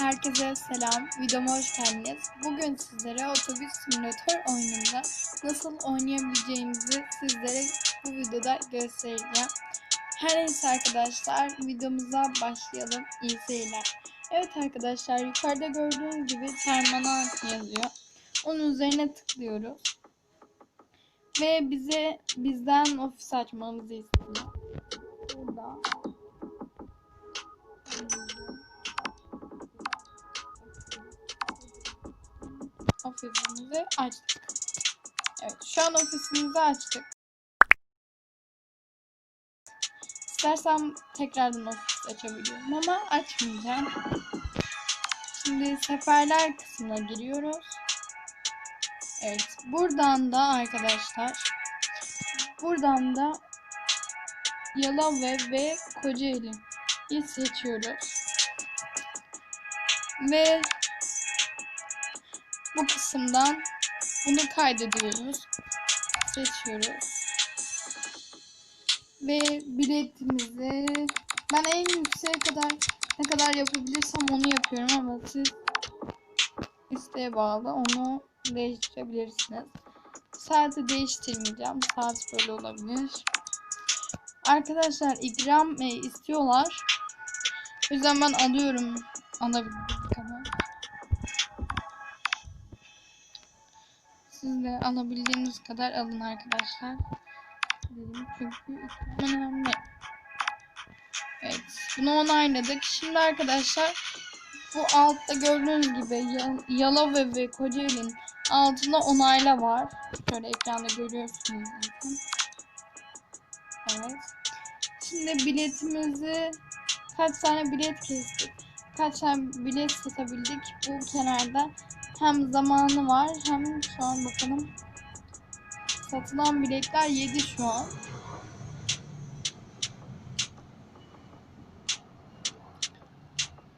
Herkese selam. Videoma hoş geldiniz. Bugün sizlere otobüs simülatör oyununda nasıl oynayabileceğimizi sizlere bu videoda göstereceğim. Her neyse arkadaşlar videomuza başlayalım. İyi seyirler. Evet arkadaşlar yukarıda gördüğünüz gibi terminal yazıyor. Onun üzerine tıklıyoruz. Ve bize bizden ofis açmamızı istiyor. Burada ofisimizi açtık. Evet şu an ofisimizi açtık. İstersem tekrardan ofis açabiliyorum ama açmayacağım. Şimdi seferler kısmına giriyoruz. Evet buradan da arkadaşlar buradan da Yalova ve Kocaeli'yi seçiyoruz. Ve bu kısımdan bunu kaydediyoruz. Seçiyoruz. Ve biletimizi ben en yükseğe kadar ne kadar yapabilirsem onu yapıyorum ama siz isteğe bağlı onu değiştirebilirsiniz. Saati değiştirmeyeceğim. Saat böyle olabilir. Arkadaşlar ikram e, istiyorlar. O yüzden ben alıyorum alabildiğim Siz de alabildiğiniz kadar alın arkadaşlar. Dedim çünkü ikram önemli. Evet bunu onayladık. Şimdi arkadaşlar bu altta gördüğünüz gibi Yal- Yalova ve Kocaeli'nin altında onayla var. Şöyle ekranda görüyorsunuz zaten. Evet. Şimdi biletimizi kaç tane bilet kestik. Kaç tane bilet satabildik. Bu kenarda hem zamanı var hem şu an bakalım. Satılan biletler 7 şu an.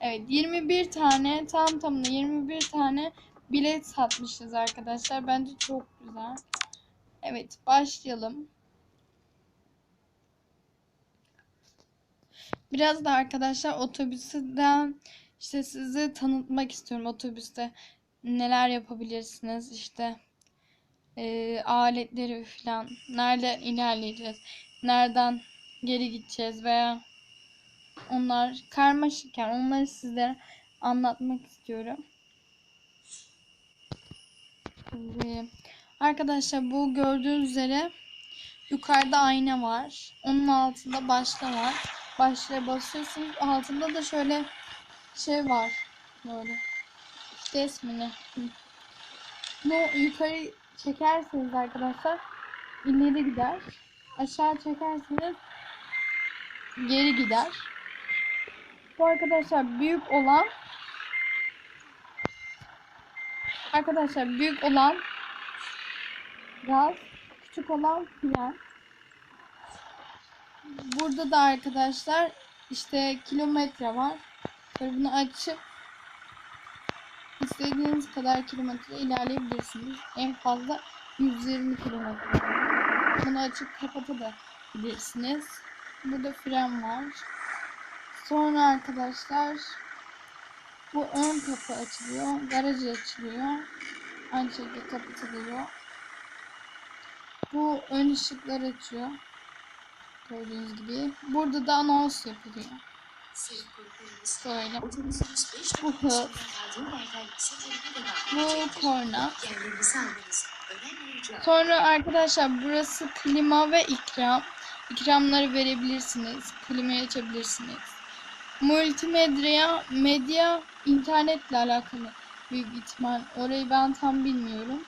Evet 21 tane tam tamına 21 tane bilet satmışız arkadaşlar. Bence çok güzel. Evet başlayalım. Biraz da arkadaşlar otobüsten işte sizi tanıtmak istiyorum otobüste neler yapabilirsiniz işte e, aletleri falan nereden ilerleyeceğiz nereden geri gideceğiz veya onlar karmaşık yani onları sizlere anlatmak istiyorum. Şimdi, arkadaşlar bu gördüğünüz üzere yukarıda ayna var. Onun altında başla var. Başlığa basıyorsunuz. Altında da şöyle şey var. Böyle. İşte ismini. Bunu yukarı çekerseniz arkadaşlar ileri gider. Aşağı çekerseniz geri gider. Bu arkadaşlar büyük olan Arkadaşlar büyük olan gaz, küçük olan fren. Burada da arkadaşlar işte kilometre var. Böyle bunu açıp istediğiniz kadar kilometre ilerleyebilirsiniz. En fazla 120 kilometre. Bunu açıp kapatabilirsiniz. Burada fren var. Sonra arkadaşlar bu ön kapı açılıyor. Garaj açılıyor. Aynı şekilde kapatılıyor. Bu ön ışıklar açıyor. Gördüğünüz gibi. Burada da anons yapılıyor. Böyle. Bu korna. Sonra arkadaşlar burası klima ve ikram. İkramları verebilirsiniz. Klimayı açabilirsiniz. Multimedya, medya, internetle alakalı büyük ihtimal. Orayı ben tam bilmiyorum.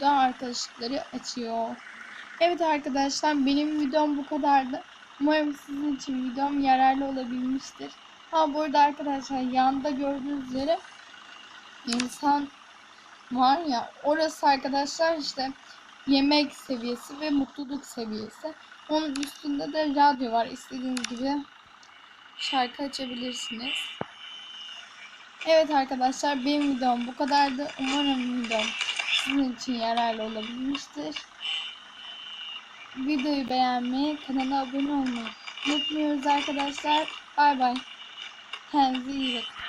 Daha arkadaşlıkları açıyor. Evet arkadaşlar benim videom bu kadardı. Umarım sizin için videom yararlı olabilmiştir. Ha bu arada arkadaşlar yanda gördüğünüz üzere insan var ya orası arkadaşlar işte yemek seviyesi ve mutluluk seviyesi. Onun üstünde de radyo var. İstediğiniz gibi şarkı açabilirsiniz. Evet arkadaşlar benim videom bu kadardı. Umarım videom sizin için yararlı olabilmiştir. Videoyu beğenmeyi, kanala abone olmayı unutmuyoruz arkadaşlar. Bay bay. Kendinize iyi bakın.